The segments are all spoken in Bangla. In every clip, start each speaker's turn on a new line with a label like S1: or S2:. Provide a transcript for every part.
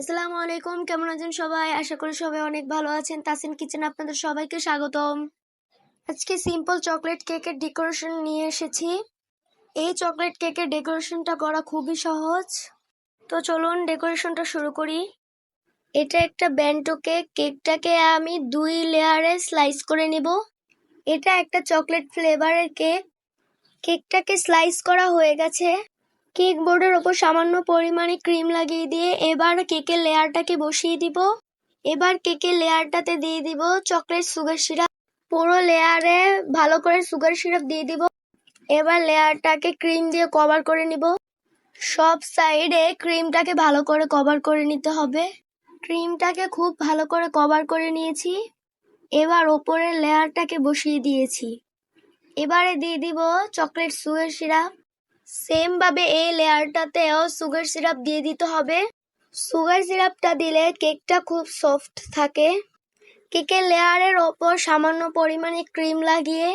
S1: আসসালামু আলাইকুম, কেমন আছেন সবাই? আশা করি সবাই অনেক ভালো আছেন। তাসিন কিচেন আপনাদের সবাইকে স্বাগতম। আজকে সিম্পল চকলেট কেকের ডেকোরেশন নিয়ে এসেছি। এই চকলেট কেকের ডেকোরেশনটা করা খুবই সহজ। তো চলুন ডেকোরেশনটা শুরু করি। এটা একটা ব্যান্টো কেক কেকটাকে আমি দুই লেয়ারে স্লাইস করে নেব। এটা একটা চকলেট ফ্লেভারের কেক কেকটাকে স্লাইস করা হয়ে গেছে। কেক বোর্ডের ওপর সামান্য পরিমাণে ক্রিম লাগিয়ে দিয়ে এবার কেকের লেয়ারটাকে বসিয়ে দিব। এবার কেকের লেয়ারটাতে দিয়ে দিব চকলেট সুগার সিরাপ। পুরো লেয়ারে ভালো করে সুগার সিরাপ দিয়ে দিব। এবার লেয়ারটাকে ক্রিম দিয়ে কভার করে নিব। সব সাইডে ক্রিমটাকে ভালো করে কভার করে নিতে হবে। ক্রিমটাকে খুব ভালো করে কভার করে নিয়েছি। এবার ওপরের লেয়ারটাকে বসিয়ে দিয়েছি। এবারে দিয়ে দিব চকলেট সুগার সিরাপ। সেম ভাবে এই লেয়ারটাতেও সুগার সিরাপ দিয়ে দিতে হবে। সুগার সিরাপটা দিলে কেকটা খুব সফট থাকে। কেকের লেয়ারের ওপর সামান্য পরিমাণে ক্রিম লাগিয়ে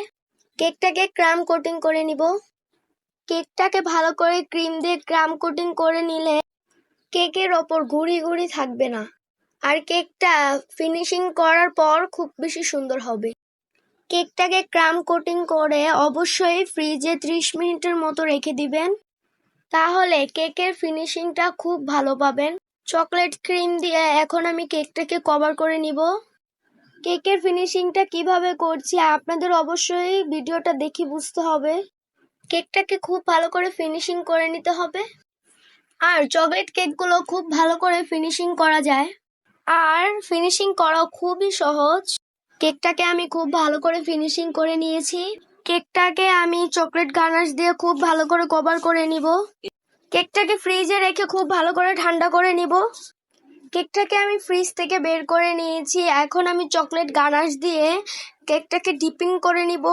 S1: কেকটাকে ক্রাম কোটিং করে নিব। কেকটাকে ভালো করে ক্রিম দিয়ে ক্রাম কোটিং করে নিলে কেকের ওপর ঘুরি ঘুরি থাকবে না। আর কেকটা ফিনিশিং করার পর খুব বেশি সুন্দর হবে। কেকটাকে ক্রাম কোটিং করে অবশ্যই ফ্রিজে ত্রিশ মিনিটের মতো রেখে দিবেন। তাহলে কেকের ফিনিশিংটা খুব ভালো পাবেন। চকলেট ক্রিম দিয়ে এখন আমি কেকটাকে কভার করে নিব। কেকের ফিনিশিংটা কীভাবে করছি আপনাদের অবশ্যই ভিডিওটা দেখে বুঝতে হবে। কেকটাকে খুব ভালো করে ফিনিশিং করে নিতে হবে। আর চকলেট কেকগুলো খুব ভালো করে ফিনিশিং করা যায়। আর ফিনিশিং করা খুবই সহজ। কেকটাকে আমি খুব ভালো করে ফিনিশিং করে নিয়েছি। কেকটাকে আমি চকলেট গানাশ দিয়ে খুব ভালো করে কভার করে নিব। কেকটাকে ফ্রিজে রেখে খুব ভালো করে ঠান্ডা করে নিব। কেকটাকে আমি ফ্রিজ থেকে বের করে নিয়েছি। এখন আমি চকলেট গানাশ দিয়ে কেকটাকে ডিপিং করে নিব।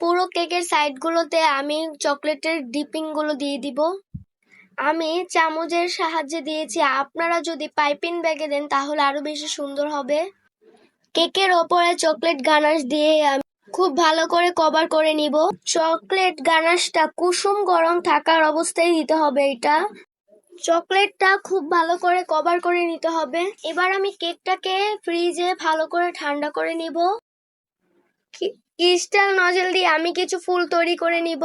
S1: পুরো কেকের সাইডগুলোতে আমি চকলেটের ডিপিংগুলো দিয়ে দিব। আমি চামচের সাহায্যে দিয়েছি। আপনারা যদি পাইপিং ব্যাগে দেন তাহলে আরও বেশি সুন্দর হবে। কেকের ওপরে চকলেট গানাশ দিয়ে আমি খুব ভালো করে কভার করে নিব। চকলেট গানাশটা কুসুম গরম থাকার অবস্থায় দিতে হবে এটা। চকলেটটা খুব ভালো করে কভার করে নিতে হবে। এবার আমি কেকটাকে ফ্রিজে ভালো করে ঠান্ডা করে নিব। ক্রিস্টাল নজেল দিয়ে আমি কিছু ফুল তৈরি করে নিব।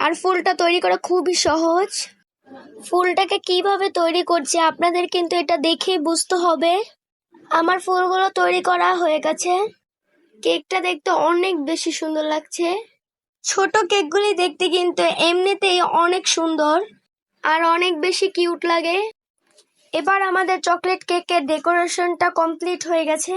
S1: আর ফুলটা তৈরি করা খুবই সহজ। ফুলটাকে কীভাবে তৈরি করছি আপনাদের কিন্তু এটা দেখেই বুঝতে হবে। আমার ফুলগুলো তৈরি করা হয়ে গেছে। কেকটা দেখতে অনেক বেশি সুন্দর লাগছে। ছোট কেকগুলি দেখতে কিন্তু এমনিতেই অনেক সুন্দর আর অনেক বেশি কিউট লাগে। এবার আমাদের চকলেট কেকের ডেকোরেশনটা কমপ্লিট হয়ে গেছে।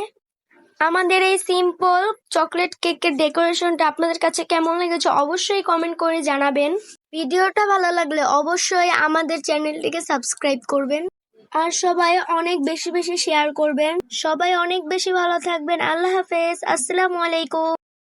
S1: আমাদের এই সিম্পল চকলেট কেকের ডেকোরেশনটা আপনাদের কাছে কেমন লেগেছে অবশ্যই কমেন্ট করে জানাবেন। ভিডিওটা ভালো লাগলে অবশ্যই আমাদের চ্যানেলটিকে সাবস্ক্রাইব করবেন। আর সবাই অনেক বেশি বেশি শেয়ার করবেন। সবাই অনেক বেশি ভালো থাকবেন। আল্লাহ হাফেজ। আসসালামু আলাইকুম।